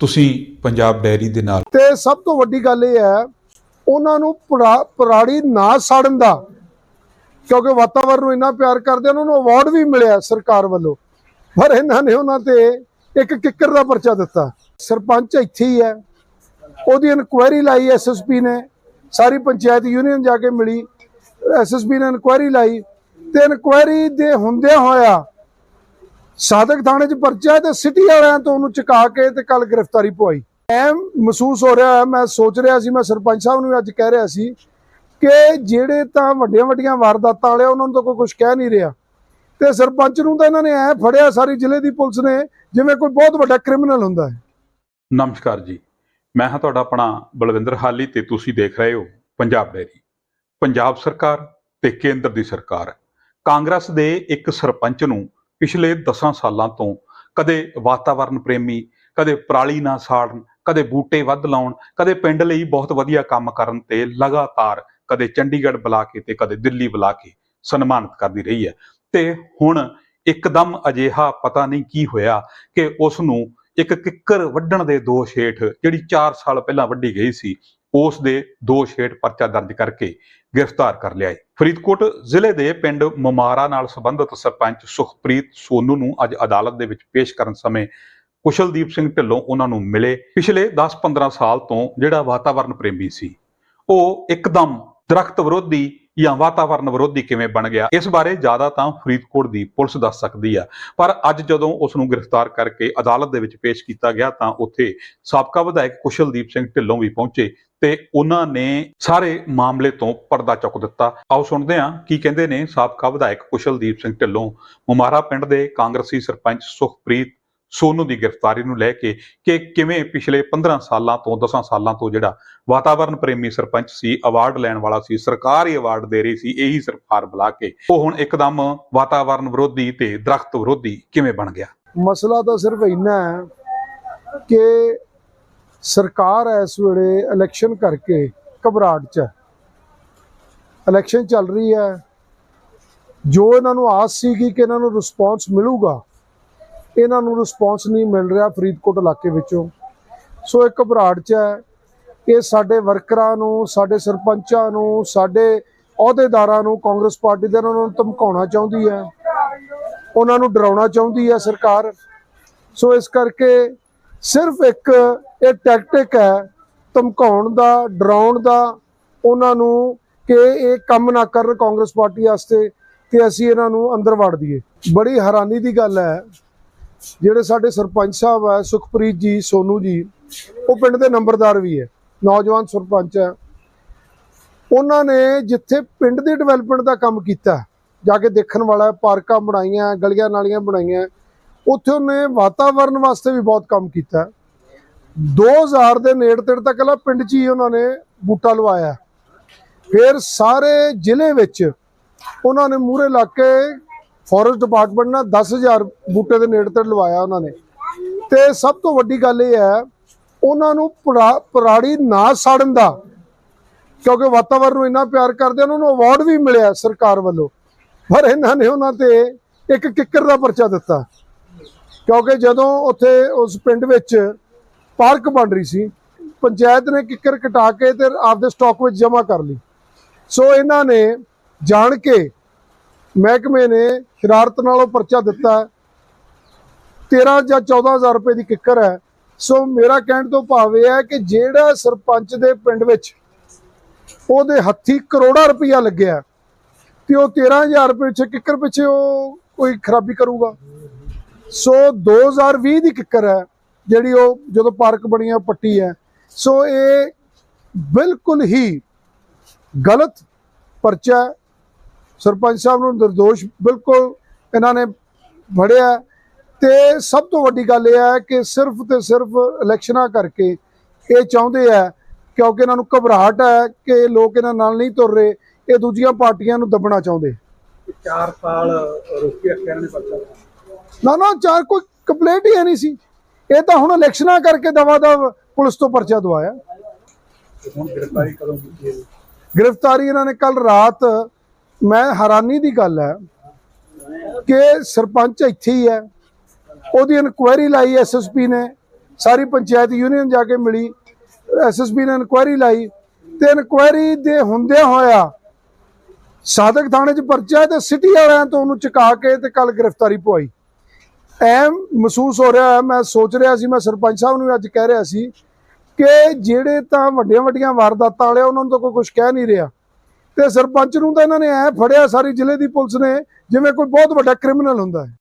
ਤੁਸੀਂ ਪੰਜਾਬ ਡੈਰੀ ਦੇ ਨਾਲ। ਤੇ ਸਭ ਤੋਂ ਵੱਡੀ ਗੱਲ ਇਹ ਹੈ, ਉਹਨਾਂ ਨੂੰ ਪਰਾ- ਪਰਾਲੀ ਨਾ ਸਾੜਨ ਦਾ, ਕਿਉਂਕਿ ਵਾਤਾਵਰਨ ਨੂੰ ਇੰਨਾ ਪਿਆਰ ਕਰਦੇ ਉਹਨਾਂ ਨੂੰ ਅਵਾਰਡ ਵੀ ਮਿਲਿਆ ਸਰਕਾਰ ਵੱਲੋਂ। ਪਰ ਇਹਨਾਂ ਨੇ ਉਹਨਾਂ ਤੇ ਇੱਕ ਕਿੱਕਰ ਦਾ ਪਰਚਾ ਦਿੱਤਾ। ਸਰਪੰਚ ਇੱਥੇ ਹੀ ਹੈ। ਉਹਦੀ ਇਨਕੁਆਇਰੀ ਲਾਈ ਐਸਐਸਪੀ ਨੇ। ਸਾਰੀ ਪੰਚਾਇਤ ਯੂਨੀਅਨ ਜਾ ਕੇ ਮਿਲੀ। ਐਸਐਸਪੀ ਨੇ ਇਨਕੁਆਇਰੀ ਲਾਈ। ਤੇ ਇਨਕੁਆਇਰੀ ਦੇ ਹੁੰਦਿਆਂ ਹੋਇਆ ਸਾਦਕ ਥਾਣੇ 'ਚ ਪਰਚਾ ਤੇ ਸਿਟੀ ਵਾਲਿਆਂ ਤੋਂ ਉਹਨੂੰ ਚੁਕਾ ਕੇ ਤੇ ਕੱਲ ਗ੍ਰਿਫਤਾਰੀ ਪਵਾਈ ਐ ਮਹਿਸੂਸ ਹੋ ਰਿਹਾ ਮੈਂ ਸੋਚ ਰਿਹਾ ਸੀ, ਮੈਂ ਸਰਪੰਚ ਸਾਹਿਬ ਨੂੰ ਅੱਜ ਕਹਿ ਰਿਹਾ ਸੀ ਕਿ ਜਿਹੜੇ ਤਾਂ ਵੱਡੀਆਂ ਵੱਡੀਆਂ ਵਾਰਦਾਤਾਂ ਵਾਲੇ ਉਹਨਾਂ ਨੂੰ ਤਾਂ ਕੋਈ ਕੁਝ ਕਹਿ ਨਹੀਂ ਰਿਹਾ। ਤੇ ਸਰਪੰਚ ਨੂੰ ਤਾਂ ਇਹਨਾਂ ਨੇ ਐ ਫੜਿਆ, ਸਾਰੀ ਜ਼ਿਲ੍ਹੇ ਦੀ ਪੁਲਿਸ ਨੇ, ਜਿਵੇਂ ਕੋਈ ਬਹੁਤ ਵੱਡਾ ਕ੍ਰਿਮੀਨਲ ਹੁੰਦਾ ਹੈ। ਨਮਸਕਾਰ ਜੀ। ਮੈਂ ਹਾਂ ਤੁਹਾਡਾ ਆਪਣਾ ਬਲਵਿੰਦਰ ਹਾਲੀ ਤੇ ਤੁਸੀਂ ਦੇਖ ਰਹੇ ਹੋ ਪੰਜਾਬ ਡੈਰੀ ਪੰਜਾਬ ਸਰਕਾਰ ਤੇ ਕੇਂਦਰ ਦੀ ਸਰਕਾਰ। ਕਾਂਗਰਸ ਦੇ ਇੱਕ ਸਰਪੰਚ ਨੂੰ ਪਿਛਲੇ 10 ਸਾਲਾਂ ਤੋਂ ਕਦੇ ਵਾਤਾਵਰਣ ਪ੍ਰੇਮੀ, ਕਦੇ ਪਰਾਲੀ ਨਾ ਸਾੜਨ, ਕਦੇ ਬੂਟੇ ਵੱਧ ਲਾਉਣ, ਕਦੇ ਪਿੰਡ ਲਈ ਬਹੁਤ ਵਧੀਆ ਕੰਮ ਕਰਨ ਤੇ ਲਗਾਤਾਰ ਕਦੇ ਚੰਡੀਗੜ੍ਹ ਬੁਲਾ ਕੇ ਤੇ ਕਦੇ ਦਿੱਲੀ ਬੁਲਾ ਕੇ ਸਨਮਾਨਿਤ ਕਰਦੀ ਰਹੀ ਹੈ। ਤੇ ਹੁਣ ਇੱਕਦਮ ਅਜਿਹਾ ਪਤਾ ਨਹੀਂ ਕੀ ਹੋਇਆ ਕਿ ਉਸ ਨੂੰ ਇੱਕ ਕਿੱਕਰ ਵੱਢਣ ਦੇ ਦੋਸ਼ ਹੇਠ ਜਿਹੜੀ 4 ਸਾਲ ਪਹਿਲਾਂ ਵੱਢੀ ਗਈ ਸੀ ਉਸ ਦੇ ਦੋਸ਼ ਹੇਠ ਪਰਚਾ ਦਰਜ ਕਰਕੇ ਗ੍ਰਿਫਤਾਰ ਕਰ ਲਿਆ ਹੈ ਫਰੀਦਕੋਟ ਜ਼ਿਲ੍ਹੇ ਦੇ ਪਿੰਡ ਮਮਾਰਾ ਨਾਲ ਸੰਬੰਧਿਤ ਸਰਪੰਚ ਸੁਖਪ੍ਰੀਤ ਸੋਨੂ ਨੂੰ ਅੱਜ ਅਦਾਲਤ ਦੇ ਵਿੱਚ ਪੇਸ਼ ਕਰਨ ਸਮੇਂ ਕੁਸ਼ਲਦੀਪ ਸਿੰਘ ਢਿੱਲੋਂ ਉਹਨਾਂ ਨੂੰ ਮਿਲੇ। ਪਿਛਲੇ 10-15 ਸਾਲ ਤੋਂ ਜਿਹੜਾ ਵਾਤਾਵਰਣ ਪ੍ਰੇਮੀ ਸੀ, ਉਹ ਇੱਕਦਮ ਦਰਖਤ ਵਿਰੋਧੀ ਜਾਂ ਵਾਤਾਵਰਣ ਵਿਰੋਧੀ ਕਿਵੇਂ ਬਣ ਗਿਆ, ਇਸ ਬਾਰੇ ਜ਼ਿਆਦਾ ਤਾਂ ਫਰੀਦਕੋਟ ਦੀ ਪੁਲਿਸ ਦੱਸ ਸਕਦੀ ਆ। ਪਰ ਅੱਜ ਜਦੋਂ ਉਸ ਨੂੰ ਗ੍ਰਿਫਤਾਰ ਕਰਕੇ ਅਦਾਲਤ ਦੇ ਵਿੱਚ ਪੇਸ਼ ਕੀਤਾ ਗਿਆ ਤਾਂ ਉੱਥੇ ਸਾਬਕਾ ਵਿਧਾਇਕ ਕੁਸ਼ਲਦੀਪ ਸਿੰਘ ਢਿੱਲੋਂ ਵੀ ਪਹੁੰਚੇ ਤੇ ਉਹਨਾਂ ਨੇ ਸਾਰੇ ਮਾਮਲੇ ਤੋਂ ਪਰਦਾ ਚੁੱਕ ਦਿੱਤਾ। ਆਓ ਸੁਣਦੇ ਹਾਂ ਕੀ ਕਹਿੰਦੇ ਨੇ ਸਾਬਕਾ ਵਿਧਾਇਕ ਕੁਸ਼ਲਦੀਪ ਸਿੰਘ ਢਿੱਲੋਂ। ਮੁਮਾਰਾ ਪਿੰਡ ਦੇ ਕਾਂਗਰਸੀ ਸਰਪੰਚ ਸੁਖਪ੍ਰੀਤ ਸੋਨੂ ਦੀ ਗ੍ਰਿਫਤਾਰੀ ਨੂੰ ਲੈ ਕੇ ਕਿ ਕਿਵੇਂ ਪਿਛਲੇ 15 ਸਾਲਾਂ ਤੋਂ 10 ਸਾਲਾਂ ਤੋਂ ਜਿਹੜਾ ਵਾਤਾਵਰਣ ਪ੍ਰੇਮੀ ਸਰਪੰਚ ਸੀ ਅਵਾਰਡ ਲੈਣ ਵਾਲਾ ਸੀ, ਸਰਕਾਰ ਹੀ ਅਵਾਰਡ ਦੇ ਰਹੀ ਸੀ, ਇਹੀ ਸਰਕਾਰ ਬੁਲਾ ਕੇ ਉਹ ਹੁਣ ਇੱਕਦਮ ਵਾਤਾਵਰਣ ਵਿਰੋਧੀ ਤੇ ਦਰਖਤ ਵਿਰੋਧੀ ਕਿਵੇਂ ਬਣ ਗਿਆ? ਮਸਲਾ ਤਾਂ ਸਿਰਫ ਇੰਨਾ ਹੈ ਕਿ ਸਰਕਾਰ ਇਸ ਵੇਲੇ ਇਲੈਕਸ਼ਨ ਕਰਕੇ ਘਬਰਾਹਟ 'ਚ ਹੈ। ਇਲੈਕਸ਼ਨ ਚੱਲ ਰਹੀ ਹੈ। ਜੋ ਇਹਨਾਂ ਨੂੰ ਆਸ ਸੀਗੀ ਕਿ ਇਹਨਾਂ ਨੂੰ ਰਿਸਪੌਂਸ ਮਿਲੂਗਾ ਇਹਨਾਂ ਨੂੰ ਰਿਸਪੌਂਸ ਨਹੀਂ ਮਿਲ ਰਿਹਾ ਫਰੀਦਕੋਟ ਇਲਾਕੇ ਵਿੱਚੋਂ। ਸੋ ਇੱਕ ਘਬਰਾਹਟ 'ਚ ਹੈ। ਇਹ ਸਾਡੇ ਵਰਕਰਾਂ ਨੂੰ, ਸਾਡੇ ਸਰਪੰਚਾਂ ਨੂੰ, ਸਾਡੇ ਅਹੁਦੇਦਾਰਾਂ ਨੂੰ, ਕਾਂਗਰਸ ਪਾਰਟੀ ਦੇ ਉਹਨਾਂ ਨੂੰ ਧਮਕਾਉਣਾ ਚਾਹੁੰਦੀ ਹੈ। ਉਹਨਾਂ ਨੂੰ ਡਰਾਉਣਾ ਚਾਹੁੰਦੀ ਹੈ ਸਰਕਾਰ। ਸੋ ਇਸ ਕਰਕੇ ਸਿਰਫ ਇੱਕ ਇਹ ਟੈਕਟਿਕ ਹੈ, ਧਮਕਾਉਣ ਦਾ, ਡਰਾਉਣ ਦਾ, ਉਹਨਾਂ ਨੂੰ ਕਿ ਇਹ ਕੰਮ ਨਾ ਕਰਨ ਕਾਂਗਰਸ ਪਾਰਟੀ ਵਾਸਤੇ, ਕਿ ਅਸੀਂ ਇਹਨਾਂ ਨੂੰ ਅੰਦਰ ਵੜ ਦਈਏ। ਬੜੀ ਹੈਰਾਨੀ ਦੀ ਗੱਲ ਹੈ। ਜਿਹੜੇ ਸਾਡੇ ਸਰਪੰਚ ਸਾਹਿਬ ਹੈ ਸੁਖਪ੍ਰੀਤ ਜੀ, ਸੋਨੂ ਜੀ, ਉਹ ਪਿੰਡ ਦੇ ਨੰਬਰਦਾਰ ਵੀ ਹੈ, ਨੌਜਵਾਨ ਸਰਪੰਚ ਹੈ ਉਹਨਾਂ ਨੇ ਜਿੱਥੇ ਪਿੰਡ ਦੀ ਡਿਵੈਲਪਮੈਂਟ ਦਾ ਕੰਮ ਕੀਤਾ, ਜਾ ਕੇ ਦੇਖਣ ਵਾਲਾ, ਪਾਰਕਾਂ ਬਣਾਈਆਂ, ਗਲੀਆਂ ਨਾਲੀਆਂ ਬਣਾਈਆਂ, ਉੱਥੇ ਉਹਨੇ ਵਾਤਾਵਰਣ ਵਾਸਤੇ ਵੀ ਬਹੁਤ ਕੰਮ ਕੀਤਾ। 2000 ਦੇ ਨੇੜੇ ਤੇੜ ਤੱਕ ਲਾ ਪਿੰਡ 'ਚ ਹੀ ਉਹਨਾਂ ਨੇ ਬੂਟਾ ਲਵਾਇਆ। ਫਿਰ ਸਾਰੇ ਜ਼ਿਲ੍ਹੇ ਵਿੱਚ ਉਹਨਾਂ ਨੇ ਮੂਰੇ ਲਾ ਕੇ ਫੋਰੈਸਟ ਡਿਪਾਰਟਮੈਂਟ ਨਾਲ 10000 ਬੂਟੇ ਦੇ ਨੇੜੇ ਤੇੜੇ ਲਵਾਇਆ ਉਹਨਾਂ ਨੇ। ਤੇ ਸਭ ਤੋਂ ਵੱਡੀ ਗੱਲ ਇਹ ਹੈ, ਉਹਨਾਂ ਨੂੰ ਪਰਾ- ਪਰਾਲੀ ਨਾ ਸਾੜਨ ਦਾ, ਕਿਉਂਕਿ ਵਾਤਾਵਰਨ ਨੂੰ ਇੰਨਾ ਪਿਆਰ ਕਰਦੇ ਉਹਨਾਂ ਨੂੰ ਅਵਾਰਡ ਵੀ ਮਿਲਿਆ ਸਰਕਾਰ ਵੱਲੋਂ। ਪਰ ਇਹਨਾਂ ਨੇ ਉਹਨਾਂ ਤੇ ਇੱਕ ਕਿੱਕਰ ਦਾ ਪਰਚਾ ਦਿੱਤਾ। ਕਿਉਂਕਿ ਜਦੋਂ ਉੱਥੇ ਉਸ ਪਿੰਡ ਵਿੱਚ ਪਾਰਕ ਬਣ ਰਹੀ ਸੀ, ਪੰਚਾਇਤ ਨੇ ਕਿੱਕਰ ਕਟਾ ਕੇ ਤੇ ਆਪਦੇ ਸਟਾਕ ਵਿੱਚ ਜਮ੍ਹਾਂ ਕਰ ਲਈ। ਸੋ ਇਹਨਾਂ ਨੇ ਜਾਣ ਕੇ ਮਹਿਕਮੇ ਨੇ ਸ਼ਰਾਰਤ ਨਾਲ ਉਹ ਪਰਚਾ ਦਿੱਤਾ ਹੈ। 13 ਜਾਂ 14000 ਰੁਪਏ ਦੀ ਕਿੱਕਰ ਹੈ। ਸੋ ਮੇਰਾ ਕਹਿਣ ਤੋਂ ਭਾਵ ਇਹ ਹੈ ਕਿ ਜਿਹੜਾ ਸਰਪੰਚ ਦੇ ਪਿੰਡ ਵਿੱਚ ਉਹਦੇ ਹੱਥੀ ਕਰੋੜਾ ਰੁਪਇਆ ਲੱਗਿਆ ਤੇ ਉਹ 13000 ਰੁਪਏ ਪਿੱਛੇ ਕਿੱਕਰ ਪਿੱਛੇ ਉਹ ਕੋਈ ਖਰਾਬੀ ਕਰੂਗਾ। ਸੋ 2020 ਦੀ ਕਿੱਕਰ ਹੈ ਜਿਹੜੀ ਉਹ ਜਦੋਂ ਪਾਰਕ ਬਣੀ ਹੈ ਪੱਟੀ ਹੈ। ਸੋ ਇਹ ਬਿਲਕੁਲ ਹੀ ਗਲਤ ਪਰਚਾ ਸਰਪੰਚ ਸਾਹਿਬ ਨੂੰ ਨਿਰਦੋਸ਼ ਬਿਲਕੁਲ ਇਹਨਾਂ ਨੇ ਫੜਿਆ ਤੇ ਸਭ ਤੋਂ ਵੱਡੀ ਗੱਲ ਇਹ ਹੈ ਕਿ ਸਿਰਫ ਤੇ ਸਿਰਫ ਇਲੈਕਸ਼ਨਾਂ ਕਰਕੇ ਇਹ ਚਾਹੁੰਦੇ ਆ ਕਿਉਂਕਿ ਇਹਨਾਂ ਨੂੰ ਘਬਰਾਹਟ ਹੈ ਕਿ ਲੋਕ ਇਹਨਾਂ ਨਾਲ ਨਹੀਂ ਤੁਰ ਰਹੇ ਇਹ ਦੂਜੀਆਂ ਪਾਰਟੀਆਂ ਨੂੰ ਦੱਬਣਾ ਚਾਹੁੰਦੇ। ਚਾਰ ਸਾਲ ਰੋਕੀ ਰੱਖਿਆ ਇਹਨਾਂ ਨੇ ਨਾ ਨਾ ਚਾਰ ਕੋਈ ਕੰਪਲੇਂਟ ਹੀ ਨਹੀਂ ਸੀ। ਇਹ ਤਾਂ ਹੁਣ ਇਲੈਕਸ਼ਨਾਂ ਕਰਕੇ ਦਵਾ ਦਵ ਪੁਲਿਸ ਤੋਂ ਪਰਚਾ ਦਵਾਇਆ। ਕਦੋਂ ਕੀਤੀ ਗ੍ਰਿਫਤਾਰੀ ਇਹਨਾਂ ਨੇ ਕੱਲ ਰਾਤ ਮੈਂ ਹੈਰਾਨੀ ਦੀ ਗੱਲ ਹੈ ਕਿ ਸਰਪੰਚ ਇੱਥੇ ਹੀ ਹੈ। ਉਹਦੀ ਇਨਕੁਆਇਰੀ ਲਾਈ ਐਸਐਸਪੀ ਨੇ। ਸਾਰੀ ਪੰਚਾਇਤ ਯੂਨੀਅਨ ਜਾ ਕੇ ਮਿਲੀ। ਐਸਐਸਪੀ ਨੇ ਇਨਕੁਆਇਰੀ ਲਾਈ ਤੇ ਇਨਕੁਆਇਰੀ ਦੇ ਹੁੰਦਿਆਂ ਹੋਇਆ ਸਾਦਕ ਥਾਣੇ 'ਚ ਪਰਚਾ ਹੈ ਤੇ ਸਿਟੀ ਵਾਲਿਆਂ ਤੋਂ ਉਹਨੂੰ ਚੁਕਾ ਕੇ ਤੇ ਕੱਲ ਗ੍ਰਿਫਤਾਰੀ ਪਵਾਈ। ਐਮ ਮਹਿਸੂਸ ਹੋ ਰਿਹਾ ਮੈਂ ਸੋਚ ਰਿਹਾ ਸੀ ਮੈਂ ਸਰਪੰਚ ਸਾਹਿਬ ਨੂੰ ਅੱਜ ਕਹਿ ਰਿਹਾ ਸੀ ਕਿ ਜਿਹੜੇ ਤਾਂ ਵੱਡੀਆਂ ਵੱਡੀਆਂ ਵਾਰਦਾਤਾਂ ਵਾਲੇ ਆ, ਉਹਨਾਂ ਨੂੰ ਤਾਂ ਕੋਈ ਕੁਝ ਕਹਿ ਨਹੀਂ ਰਿਹਾ। ਤੇ ਸਰਪੰਚ ਨੂੰ ਤਾਂ ਇਹਨਾਂ ਨੇ ਐ ਫੜਿਆ ਸਾਰੀ ਜ਼ਿਲ੍ਹੇ ਦੀ ਪੁਲਿਸ ਨੇ, ਜਿਵੇਂ ਕੋਈ ਬਹੁਤ ਵੱਡਾ ਕ੍ਰਿਮੀਨਲ ਹੁੰਦਾ ਹੈ।